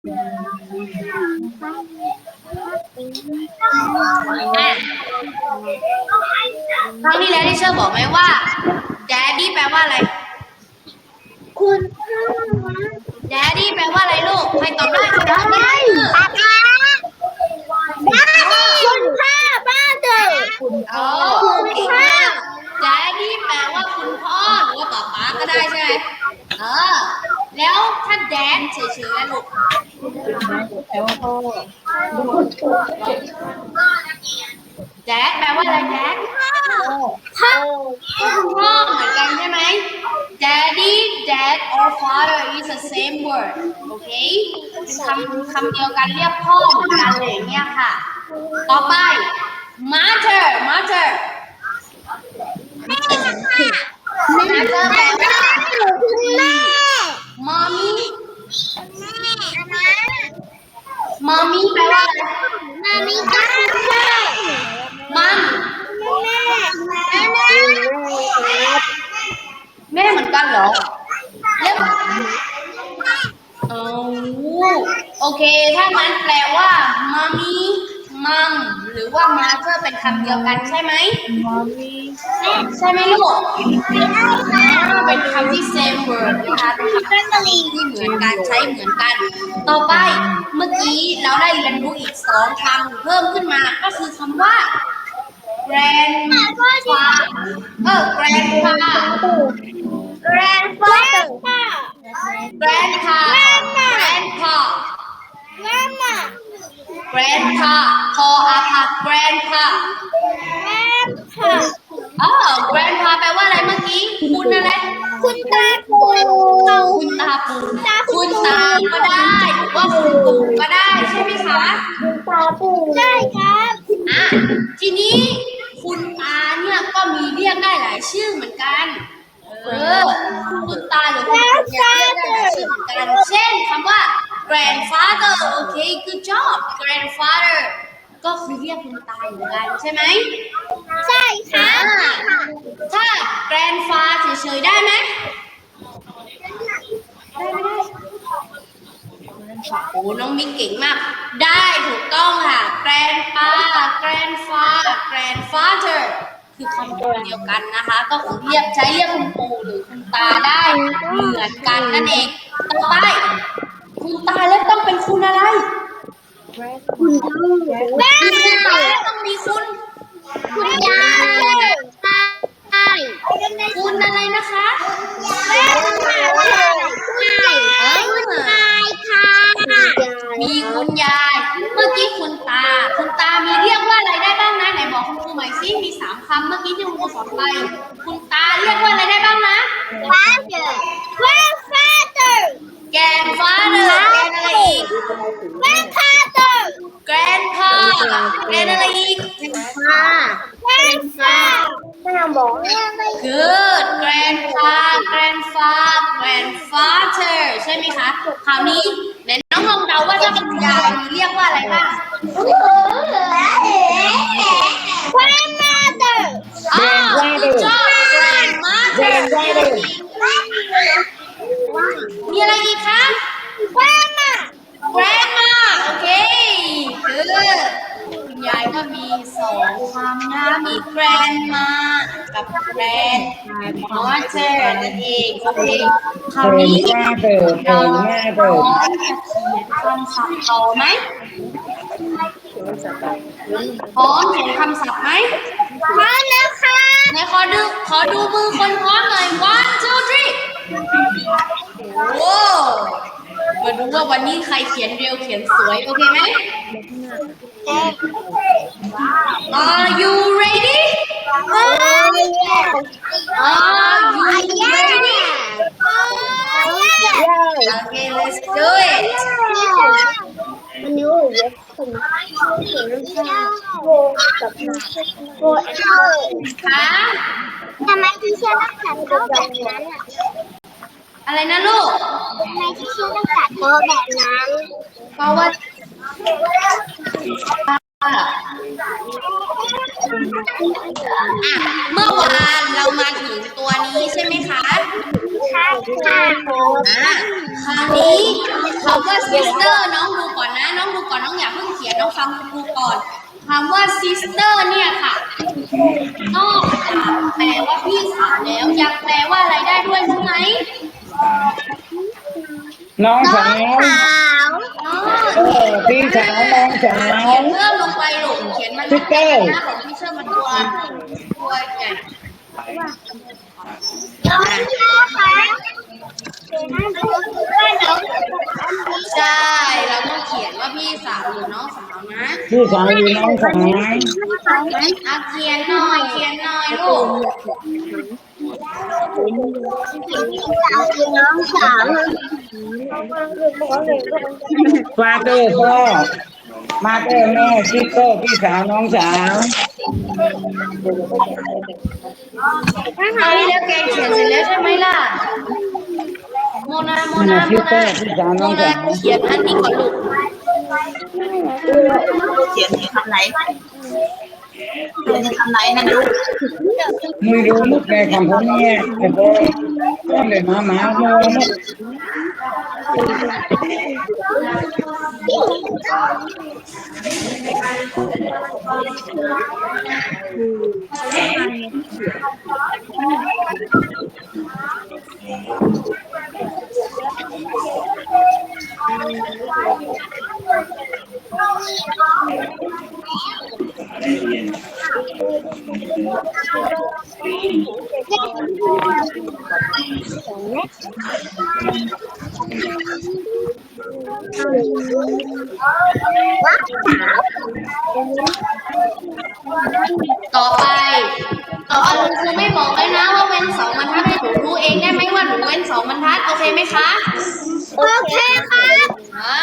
อะครั้งที่แล้วที่เชอร์บอกไหมว่า daddy แปลว่าอะไร คุณพ่อ daddy แปลว่าอะไรลูก ใครตอบได้ใครตอบได้ป้าป้าคุณพ่อป้าเด็กโอ้เก่งมาก daddy แปลว่าคุณพ่อหรือว่าป๊าป๊าก็ได้ใช่ไหมเออ แล้วถ้า dad เฉยๆ อะลูก dad แปลว่าอะไร dad พ่อคุณพ่อเหมือนกันใช่ไหม daddy dad or father is the same word โอเคเป็นคำคำเดียวกันเรียกพ่อเหมือนกันเลยอย่างเงี้ยค่ะ ต่อไป mother mother แม่ค่ะ mother แปลว่า คุณแม่ mommy แม่นะ mommy แปลว่าอะไร มามีก้าคุณแม่ mom แม่แม่แม่ แม่เหมือนกันเหรอแล้วเอาโอเค ถ้างั้นแปลว่า mommy mom หรือว่า mother เป็นคำเดียวกันใช่ไหมใช่ไหมลูกอ่าเป็นคำที่ same word นะคะเป็นคำที่เหมือนกันใช้เหมือนกัน ต่อไปเมื่อกี้เราได้เรียนรู้อีกสองคำเพิ่มขึ้นมาก็คือคำว่า grandpa เออ grandpa grandfather grandpa grandpa grandma grandpa พออาภา grandpa grandpa อ๋อ grandpa แปลว่าอะไรเมื่อกี้ คุณอะไร คุณตาปู่คุณตาปู่คุณตาก็ได้หรือว่าคุณปู่ก็ได้ใช่ไหมคะคุณตาปู่ใช่ครับอะทีนี้คุณตาเนี่ยก็มีเรียกได้หลายชื่อเหมือนกันเออ คุณตาหรือคุณปู่เนี่ยเรียกได้หลายชื่อเหมือนกันเช่นคำว่า grandfather โอเค good job grandfather ก็คือเรียกคุณตาเหมือนกันใช่ไหมใช่คอ่ารับถ้า grandfa เฉยๆได้ไหมได้ได้โอ้น้องมิกเก่งมาก ได้ถูกต้องค่ะ grandpa grandfa grandfather คือคำเดียวกันนะคะ ก็คือเรียกใช้เรียกคุณปู่หรือคุณตาได้เหมือนกันนั่นเองต่อไป คุณตาแล้วต้องเป็นคุณอะไรแม่มีคุณตาแล้วต้องมีคุณ คุณยายใช่คุณอะไรนะคะแม่ค่ะใช่คุณยายค่ะมีคุณยาย เมื่อกี้คุณตา คุณตามีเรียกว่าอะไรได้บ้างนะไหน บอกคุณครูใหม่ซิมีสามคำเมื่อกี้ที่คุณครูสอนไป คุณตาเรียกว่าอะไรได้บ้างนะ father grandfather แกนฟาเดอร์แกนอะไรอีก grandfather แกรนพาแกนอะไรอีก grandpa แม่บอกแม่ไม่ good grandpa grandfa grandfather ใช่ไหมคะ คราวนี้ไหนน้องลองเดาว่าถ้าเป็นยายมีเรียกว่าอะไรบ้าง grandmother อ้าว good job grandmother มีอะไรอีกคะ grandma grandma โอเค good คุณยายก็มีสองคำนะมี grandma กับ grandmother นั่นเองโอเคคราวนี้เราพร้อมเขียนคำศัพท์ต่อไหมพร้อมเขียนคำศัพท์ไหมพร้อมแล้วค่ะไหนขอดูขอดูมือคนพร้อมหน่อย one two three โอ้มาดูว่าวันนี้ใครเขียนเร็วเขียนสวย โอเคไหม Are you ready oh yeah Are you ready oh yeah Okay let's do it วันนี้ผมจะผมเห็นโบกับโบแอปเปิลค่ะทำไมที่เชื่อต้องจัดโต๊ะแบบนั้นอะอะไรนะลูกทำไมที่เชื่อต้องจัดโต๊ะแบบนั้น เพราะว่าอะ เมื่อวานเรามาถึงตัวนี้ใช่ไหมคะค่ะค่ะอะคราวนี้คำว่า sister น้องดูก่อนนะ น้องดูก่อน น้องอย่าเพิ่งเขียน น้องฟังครูก่อนคำว่า sister เนี่ยค่ะ นอกจากแปลว่าพี่สาวแล้ว ยังแปลว่าอะไรได้ด้วยรู้ไหม น้องสาว สาวอ๋อเออ พี่สาวน้องสาวเขียนเพิ่มลงไปลูกเขียนมัน Sister หน้าของพี่เชื่อมันตัวตัวใหญ่น้องเชื่อค่ะน้องน้องใช่เราต้องเขียนว่าพี่สาวหรือน้องสาวนะพี่สาวอยู่น้องสาวอะเขียนหน่อยเขียนหน่อยลูกสาวคือ น้องสาวฟาเตอร์พ่อมาเตอร์แม่ซิสเตพี่สาวน้องสาวอันนี้แล้วแกเขียนเสร็จแล้วใช่ไหมล่ะ โมนาโมมันนาน่ะโมนาโมน้องนาเขียนอันนี้ก่อนลูกเขียนทำไร เขียนทำไรนะลูกไม่รู้มุกในคำพูดนี้แต่พอต้องเลยมาหมาโมมุก ต่อไป ต่อไปคุณครูไม่บอกเลยนะว่าเว้นสองบรรทัดให้หนูรู้เองได้ไหมว่าหนูเว้นสองบรรทัดโอเคไหมคะ โอเคครับอ่า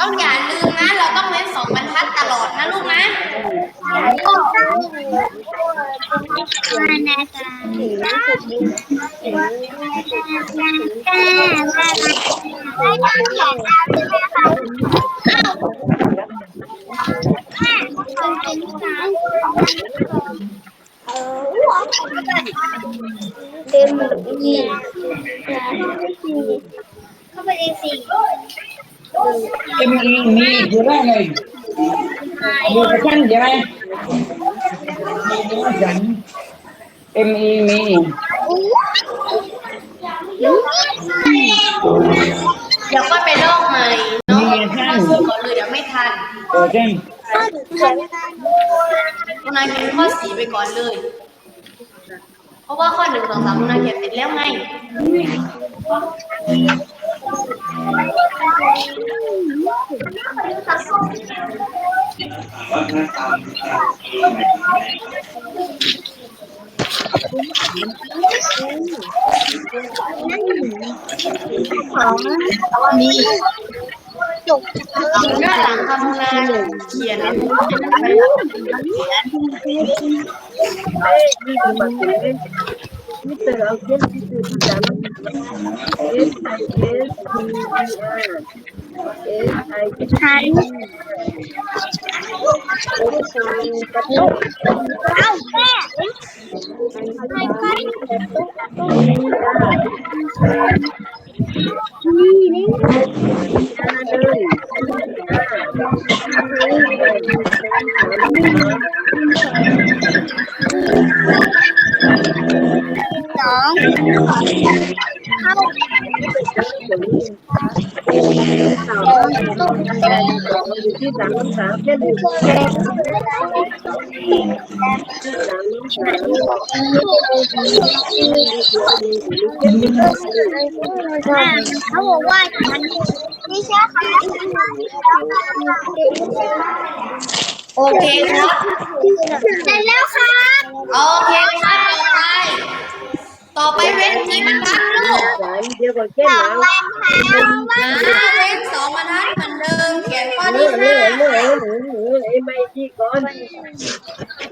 ต้องอย่าลืมนะเราต้องเว้นสองบรรทัดตลอดนะลูกนะ มานะคะไม่ต้อง เขียนตามใช่ไหมคะอ้าวแม่คนเป็นสาวเออเต็มอีเข้าไปในสี่เอ็มอีมีอยู่ได้เลยอยู่กับฉันใช่ไหมมีกับฉันเอ็มอีมี เดี๋ยวก็ไปลอกใหม่เนาะมาสู้ก่อนเลยเดี๋ยวไม่ทัน โอเค คุ ณนายเขียนข้อสีไปก่อนเลย เพราะว่าข้อหนึ่งสองสามคุณนายเขียนเสร็จแล้วไงวันนี้ จุกอยู่หน้าหลังคำนายเขียนไปฉันเอ้าแม่ไปไป สองเข้าเขาบอกว่าฉัน ไม่ใช่ค่ะโอเคครับ เสร็จแล้วครับโอเคครับ ต่อไป ต่อไปเว้นกี่บรรทัดลูกสองวันค่ะอ่าเว้นสองบรรทัดเหมือนเดิมเขียนข้อที่ห้า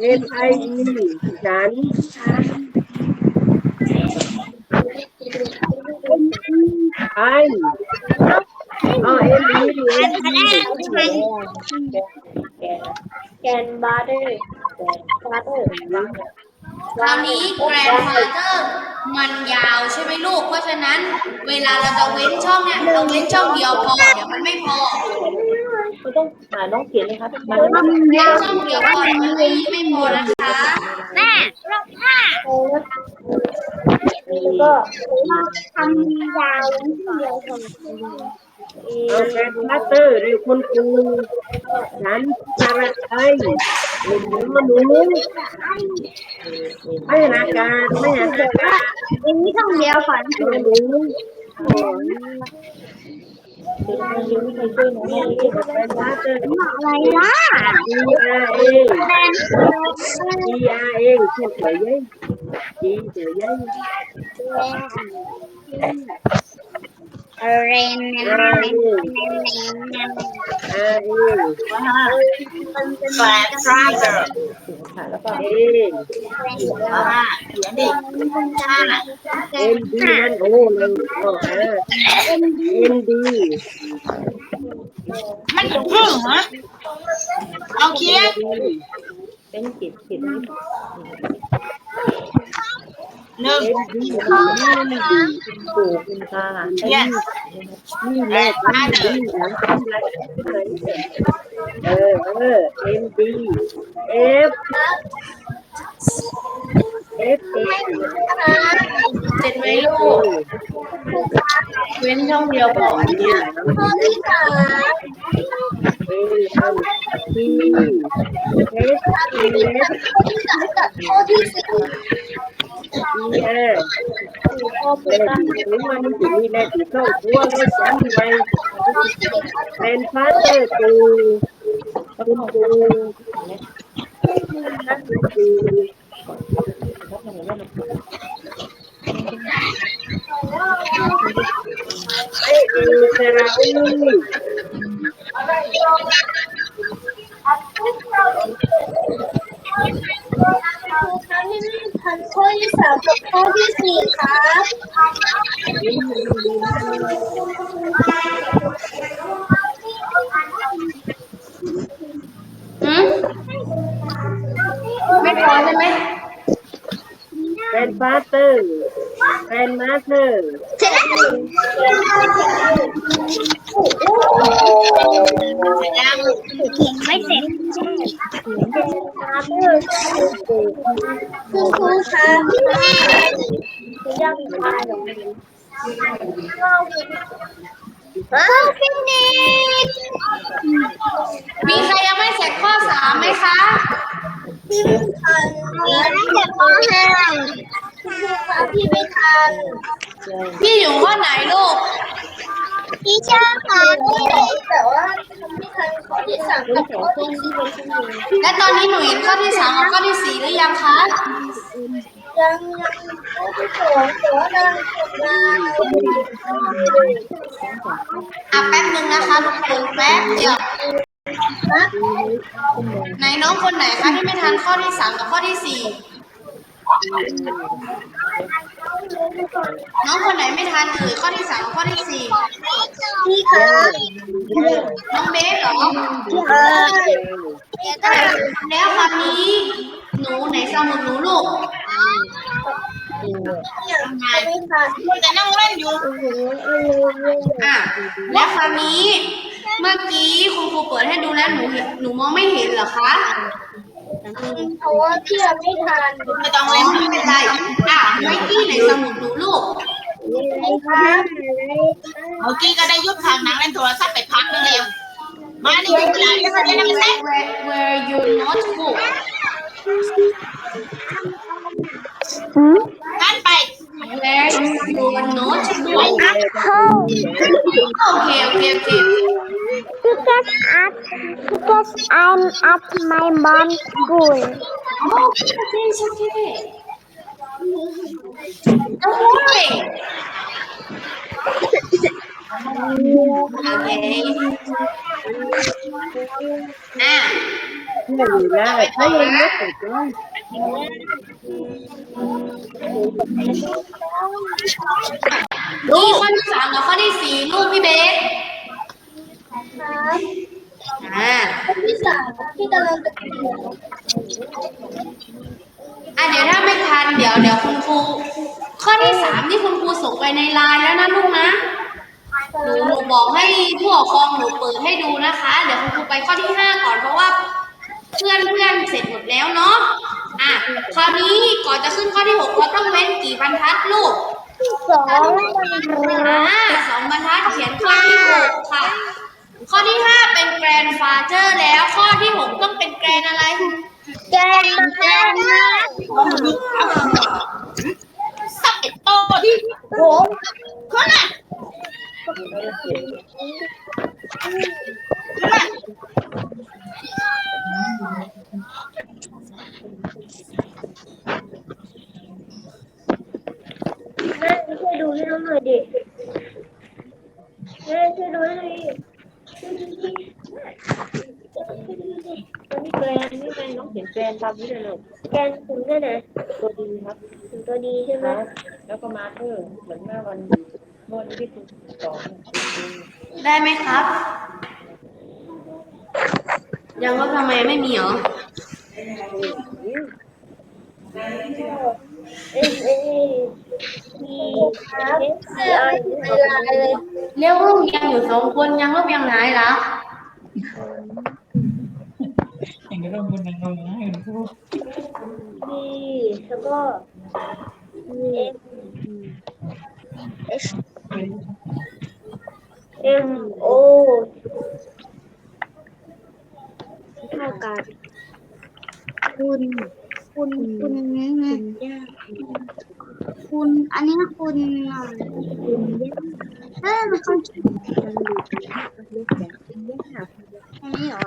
เอ็นไอฉันไอ อ๋อเอ็นอีอันแกฉันแกนบาร์เดอร์บาร์เดอร์คราวนี้ grandfather มันยาวใช่ไหมลูก เพราะฉะนั้น เวลาเราจะเว้นช่องเนี่ยเราเว้นช่องเดียวพอเดี๋ยวมันไม่พอเราต้องหาน้องเขียนเลยครับมันเว้นช่องเดียวพอเดี๋ยวมันไม่ไม่พอนะคะแม่รอบห้าแล้วก็ทำยาวเดียวก่อนเอาแกนมาเตอร์หรือคุณครูฉันสระไทยหรือมนุษย์ไม่นาการไม่นาการอันนี้ต้องเดียวก่อนมนุษย์เป็นมาสเตอร์อะไรล่ะ G R A แมน G R A เขียนเฉยยัย G เฉยยัย เรนเนนเรนเนน R A แฟลตฟรายเดอร์ A อ่าเขียนดิห้า N D นั่นโอ้เลยโอ้เออ N D มันจะพึ่งเหรอเอาเขียนเป็นจิตจิต หนึ่ง N D นี่ดีถูกคุณตาเขียนนี่แม่นี่ดีหลังทำอะเออเออ N D F F A เสร็จไหมลูก เว้นช่องเดียวพออันเนี้ยข้อที่สาม A N T S ข้อที่สามกับ ข้อที่สี่ E R แม่ที่ถึงมันถึงนี่แม่ที่เข้าตัวไม่จำไว้เป็นพาเตอร์ตูคุณครูนักดนตรีไอ้เอเซราอีค รั้งที่ทันข้อที่สามกับข้อที่สี่ครับหืมไม่พอใช่ไหมเป็นพาสเตอร์เป็นมาสเตอร์จยัง เขียนไม่เสร็จคุณครูครับยังไม่ได้เข้าฟินิก มีใครยังไม่เสร็จข้อสามไหมคะ พี่ไม่ทันมีตั้งแต่ป .5 คุณครูครับพี่ไม่ทัน พี่อยู่ข้อไหนลูก พี่เชื่อค่ะแต่ว่าทำไม่ทันข้อที่สามกับข้อที่สี่ และต อนนี้หนูเห็นข้อที่สามกับข้อที่สี่หรือยังคะ ยังยังข้อที่สองแต่ว่ายังทำได้อะแป๊บหนึ่งนะคะทุกคนแป๊บเดียวไหนน้องคนไหนคะที่ไม่ทันข้อที่สามกับข้อที่สี่ น้องคนไหนไม่ทันเอ่ยข้อที่สามกับข้อที่สี่พี่คะน้องเบสเหรอเออแล้วคำนี้ หนูไหนสมุดหนูลูกยังไม่ทันแต่นั่งเล่นอยู่อะแล้วคำนี้ เมื่อกี้คุณครูเปิดให้ดูแล้วหนูเห็นหนูมองไม่เห็นเหรอคะ เพราะว่าพี่ยังไม่ทันไม่ต้องอ๋อเล่นไม่เป็นไรอะไมกี้ไหนสมุดหนูลูกไม่ครับเมื่อกี้ก็ได้ยุบทางนั่งเล่นโทรศัพท์ไปพักนึงแล้วมานี่ยุบเลยยุบเลยนะมันเซ็ต where where you notebook กันไป where is your notebook เข้าโอเคโอเคโอเค because at because I'm at my mom's school โอเคโอเคโอเค don't worry โอเคอะเพื่อนอยู่แล้วถ้ายังไม่ติดเลยนี่ข้อที่สามกับข้อที่สี่ลูกพี่เบส ครับอ่าที่สามที่กำลังจะกินอะเดี๋ยวถ้าไม่ทันเดี๋ยวเดี๋ยวคุณครูข้อที่สามที่คุณครูส่งไปในไลน์แล้วนะลูกนะหนูหนูบอกให้ผู้ปกครองหนูเปิดให้ดูนะคะ เดี๋ยวคุณครูไปข้อที่ห้าก่อนเพราะว่าเพื่อนเพื่อนเสร็จหมดแล้วเนาะอะคราวนี้ก่อนจะขึ้นข้อที่หกเราต้องเว้นกี่บรรทัดลูกสองอ่าสองบรรทัดเขียนข้อที่หกค่ะ ข้อที่ห้าเป็นแกรนฟาเจอร์แล้ว ข้อที่หกต้องเป็นแกรนอะไร แกนมาแกนสับเอ็ดโตที่โหคนน่ะแม่ช่วยดูให้น้องหน่อยดิแม่ช่วยดูให้หน่อยดิ ตัวนี้ แกรนนี่ไงน้องเห็นแกรนตามนี้เลยลูกแกนถึงได้ไหนตัวดีครับถึงตัวดีใช่ไหมแล้วก็มาเตอร์เหมือนเมื่อวันเมื่อวันที่คุณสอนได้ไหมครับ ยังว่าทำไมไม่มีเหรอเอ้ยเอ้ยมีครับเสื้อเวลาเลยเรียกลูกยังอยู่สองคนยังลูกยังไงล่ะอย่างนี้ เราบุญเรานะเห็นพูดมีแล้วก็เอ็มเอ็มโอเท่ากันคุณคุณคุณคุณย่าคุณอันนี้คุณคุณย่าเออมันต้องคิดอันนี้เหรอ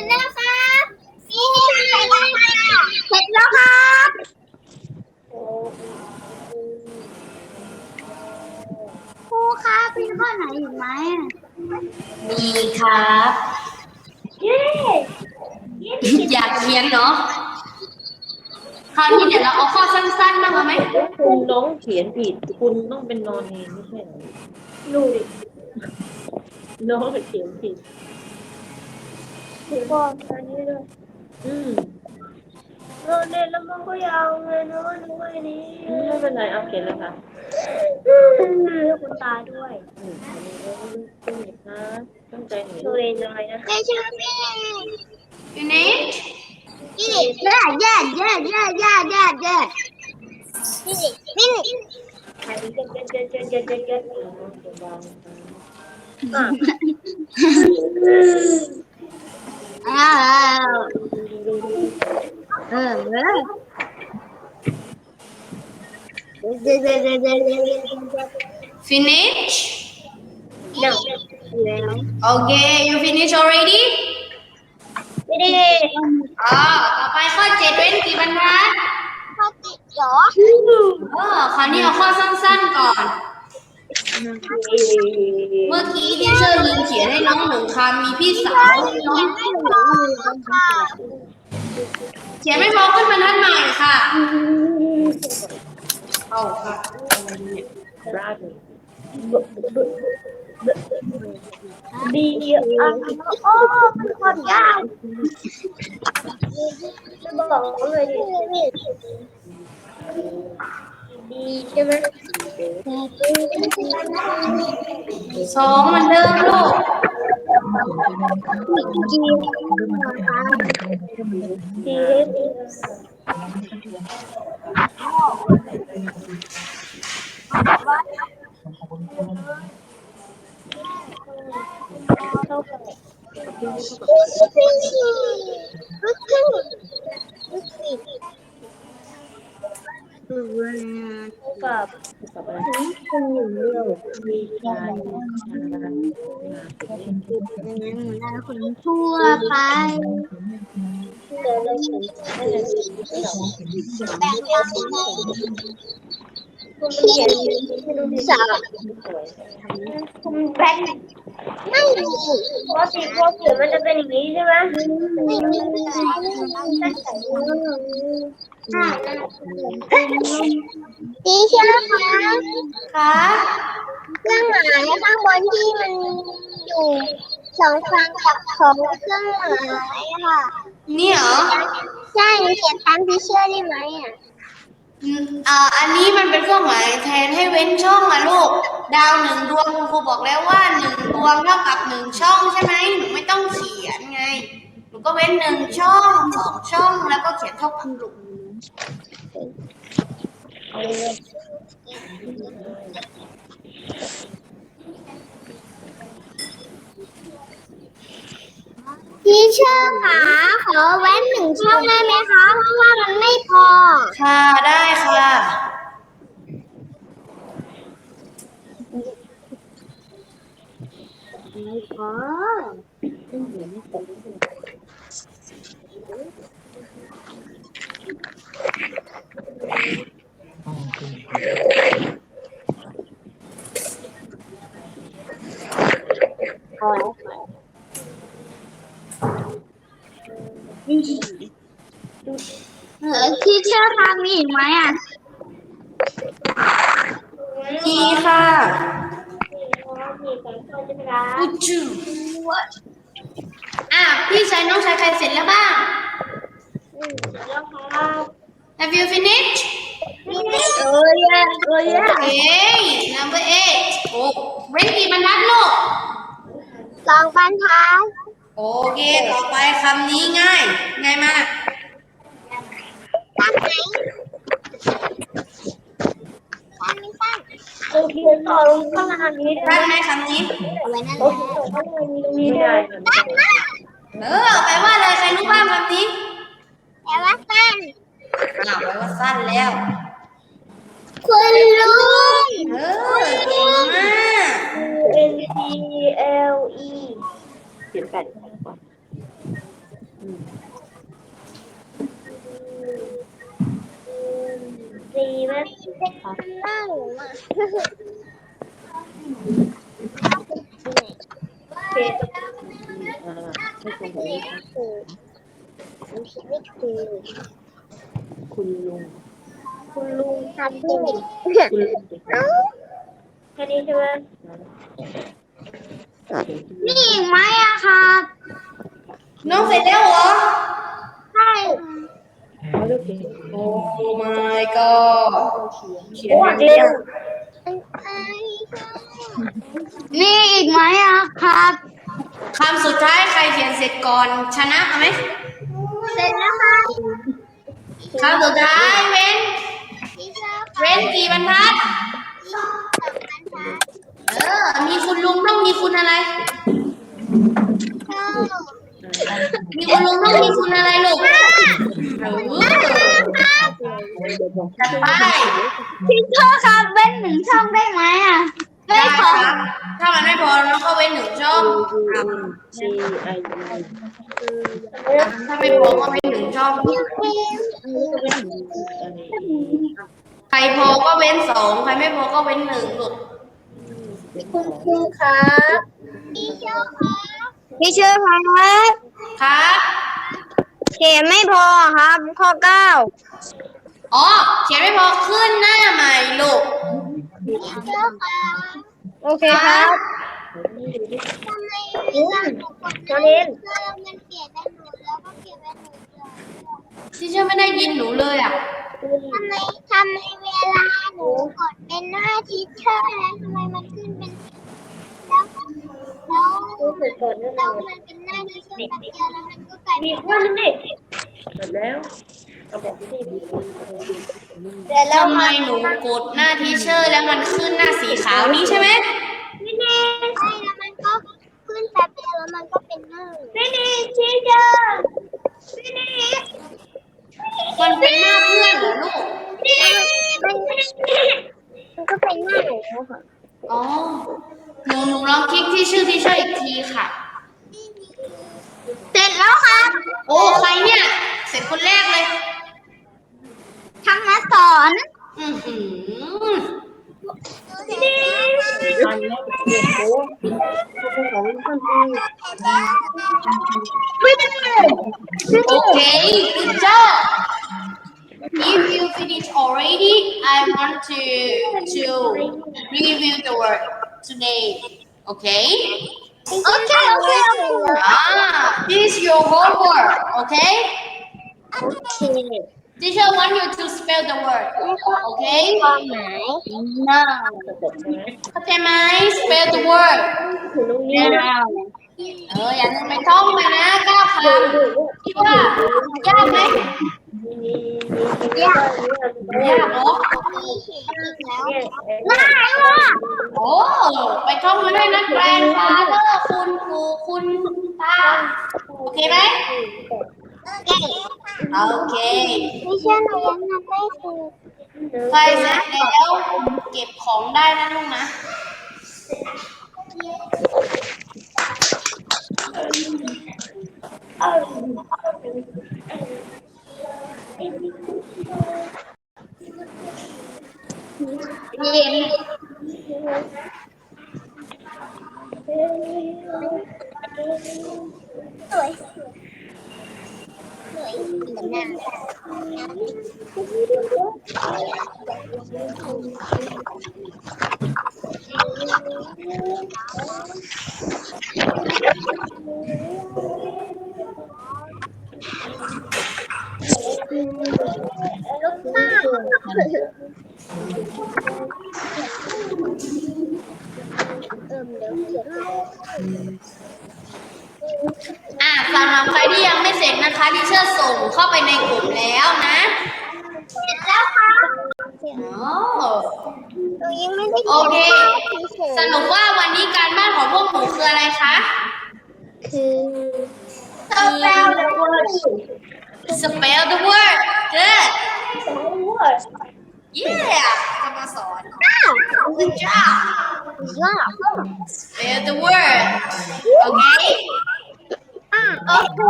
เสร็จแล้วครับฟินิชเสร็จแล้วครับเสร็จแล้วครับครูครับมีข้อไหนอีกไหมมีครับเย้อยากเขียนเนาะคราวนี้เดี๋ยวเราเอาข้อสั้นๆบ้างเอาไหมคุณน้องเขียนผิด คุณต้องเป็นนอนเองไม่ใช่เหรอดูดิน้องเขียนผิด ถือบอกอันนี้ด้วยอืมเราเล่นแล้วมันก็ยาวไงนะว่านึกว่าอันนี้ไม่เป็นไรเอาเขียนแล้วค่ะเลือกคนตาด้วยอืมอันนี้ก็ต้องเห็นนะตั้งใจหน่อยโชว์เองอะไรนะไม่ใช่แม่ยูนิตนี่แย่แย่แย่แย่แย่แย่แย่นี่นี่นี่ใครเจ็ดเจ็ดเจ็ดเจ็ดเจ็ดเจ็ดเจ็ดจะวาง อ้าวเออเออเจ็ดเจ็ดเจ็ดเจ็ดเจ็ดเจ็ดเจ็ด finish เดี๋ยวแล้ว okay you finish already ไม่ได้อ่าต่อไปข้อเจ็ดเว้นกี่บรรทัดข้อติดเหรอเออคราวนี้เอาข้อสั้นๆก่อน เมื่อกี้ที่เชอร์ลืมเขียนให้น้องหนึ่งคำมีพี่สาวน้องเขียนไม่พอขึ้นบรรทัดใหม่ค่ะเอาค่ะดีอะโอ้เป็นคนยากจะบอกเลย ดีใช่ไหมสองเหมือนเดิมลูกจีนะ คะ T H กับกับอะไรคุณอยู่เรื่องมีการงานคนทั่วไปแบ่ง ยาวไหมสาวคุณแบ่งไม่มีปกติพวกเสือมันจะเป็นอย่างนี้ใช่ไหมไม่มีดีเชียวคะค่ะเครื่องหมายข้างบนที่มันอยู่สองฝั่งกับของเครื่องหมายค่ะนี่เหรอใช่หนูเขียนตามที่เชื่อได้ไหมอะ อ่าอันนี้มันเป็นเครื่องหมายแทนให้เว้นช่องอะลูก ดาวหนึ่งดวงคุณครูบอกแล้วว่าหนึ่งดวงเท่ากับหนึ่งช่องใช่ไหมหนูไม่ต้องเขียนไงหนูก็เว้นหนึ่งช่องสองช่องแล้วก็เขียนเท่ากับลูก ที่เชื่อค่ะขอแว้นหนึ่งช่องได้ไหมคะเพราะว่ามันไม่พอ ค่ะได้ค่ะ ไม่พอ เออที่เชื่อค่ะมีอีกไหมอะมีค่ะมีการเข้าใช่ไหมคะอุจูอะพี่ชายน้องชายใครเสร็จแล้วบ้างแล้วครับ Have you finished โอ้ยโอ้ย Okay number eight โอ้เว้นกี่บรรทัดลูกสองบรรทัด โอเค ต่อไปคำนี้ง่าย ง่ายมากตั้งไหนตั้งไม่ตั้งโอเคต่อลงข้างล่างนี้ได้ได้ไหมคำนี้ เอาไว้นั่นแหโอละเคต่อข้างล่างนี้ตรงนี้ได้ตั้งนะเออแปลว่าอะไรใครรู้บ้างคำนี้แต่ว่าตั้งอ่าแปลว่าสั้นแล้ว คุณลุงเออเก่งมาก N T L E เขียนแปด ก่อนสีไหมนั่งอะโอเคอ่าให้คนแบบนี้ครับคือมันผิดไม่คือคุณลุงคุณลุงทำที่คุณลุงแค่นี้ใช่ไหมนี่อีกไหมอะครับ น้องเสร็จแล้วเหรอ ใช่โอเคโอ้ my god เขียนโอ้มาเร็วนี่อีกไหมอะครับคำสุดท้ายใครเขียนเสร็จก่อนชนะเอาไหมเสร็จแล้วค่ะคำสุดท้ายเว้นที่เชื่อเว้นกี่บรรทัดสองบรรทัด เออ มีคุณลุงต้องมีคุณอะไร เก้า มีคุณ ลุงต้องมีคุณอะไรลูกจัดไปที่เชื่อครับเว้นหนึ่งช่องได้ไหมอะไม่ได้ขอครับ ถ้ามันไม่พอน้องก็เว้นหนึ่งช่องครับ G I E ถ้าไม่พอก็เว้นหนึ่งช่อง ใครพอก็เว้นสอง ใครไม่พอก็เว้นหนึ่งลูกคุณครูครับที่เชื่อครับ ที่เชื่อครับครับ เขียนไม่พอครับ ข้อเก้าอ๋อ เขียนไม่พอขึ้นหน้าใหม่ลูกโอเคครับตอนนี้มันเปลี่ยนได้หนูแล้วก็เปลี่ยนเป็นหนูเลยที่เชื่อไม่ได้ยินหนูเลยอะ ทำไมทำไมเวลาหนูกดเป็นหน้าทีเชอร์แล้วทำไมมันขึ้นเป็น แล้วแล้วดูเสร็จก่อนนะเรามันเป็นหน้าที่เชื่อมกันเดียวแล้วมันก็กลายเป็นว่ามันเด็กเสร็จแล้วเอาบอกที่เดี๋ยวเราทำไมหนูกดหน้าทีเชอร์แล้วมันขึ้นหน้าสีขาวนี้ใช่ไหมไม่เน่ใช่แล้วมันก็ขึ้นแป๊บเดียวแล้วมันก็เป็นหน้าไม่เน่ชีเจอไม่เน่มันเป็นหน้าเพื่อนเหรอลูกมันมันก็เป็นหน้าหนูค่ะ อ๋อหนูหนูลองคลิกที่ชื่อทีเชอร์อีกทีค่ะ เสร็จแล้วครับโอ้ใครเนี่ย เสร็จคนแรกเลยทำมาสอนอือหือตันแล้วโอ้โหของท่านที่ Okay, good job. If you finish already, I want to to review the work today. Okay? โอเคโอเคโอเค Ah, this is your homework. Okay? โอเค Teacher want you to spell the word. Okay? ความหมายน้า เข้าใจไหม Spell the word. ถึงตรงนี้นะ เอออย่าลืมไปท่องไปนะเก้าคำคิดว่ายากไหม มีมี ยากยนอีกเนี่ยง่ายว่ะโอ้ไปท่องมาด้วยนะแกรนฟาเธอร์คุณครูคุณตาโอเคไหมโอเคไม่ใช่หนูยังทำไม่ถูกใครเสร็จแล้วเก็บของได้นะลูกนะเย็น สวยสวยแต่หน้า ลูกหน้าเอิ่มเดี๋ยวเขียนอะสำหรับใครที่ยังไม่เสร็จนะคะที่เชื่อส่งเข้าไปในกลุ่มแล้วนะเสร็จแล้วค่ะโอ้หนูยังไม่ได้โอเคเขียนสรุปว่าวันนี้การบ้านของพวกหนูคืออะไรคะ คือ spell the word spell the word good yeah จะมาสอน good job ว้าว spell the word okay อะโอเค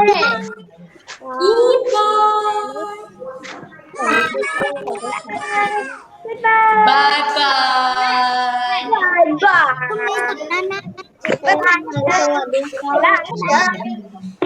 goodbye bye bye บายบ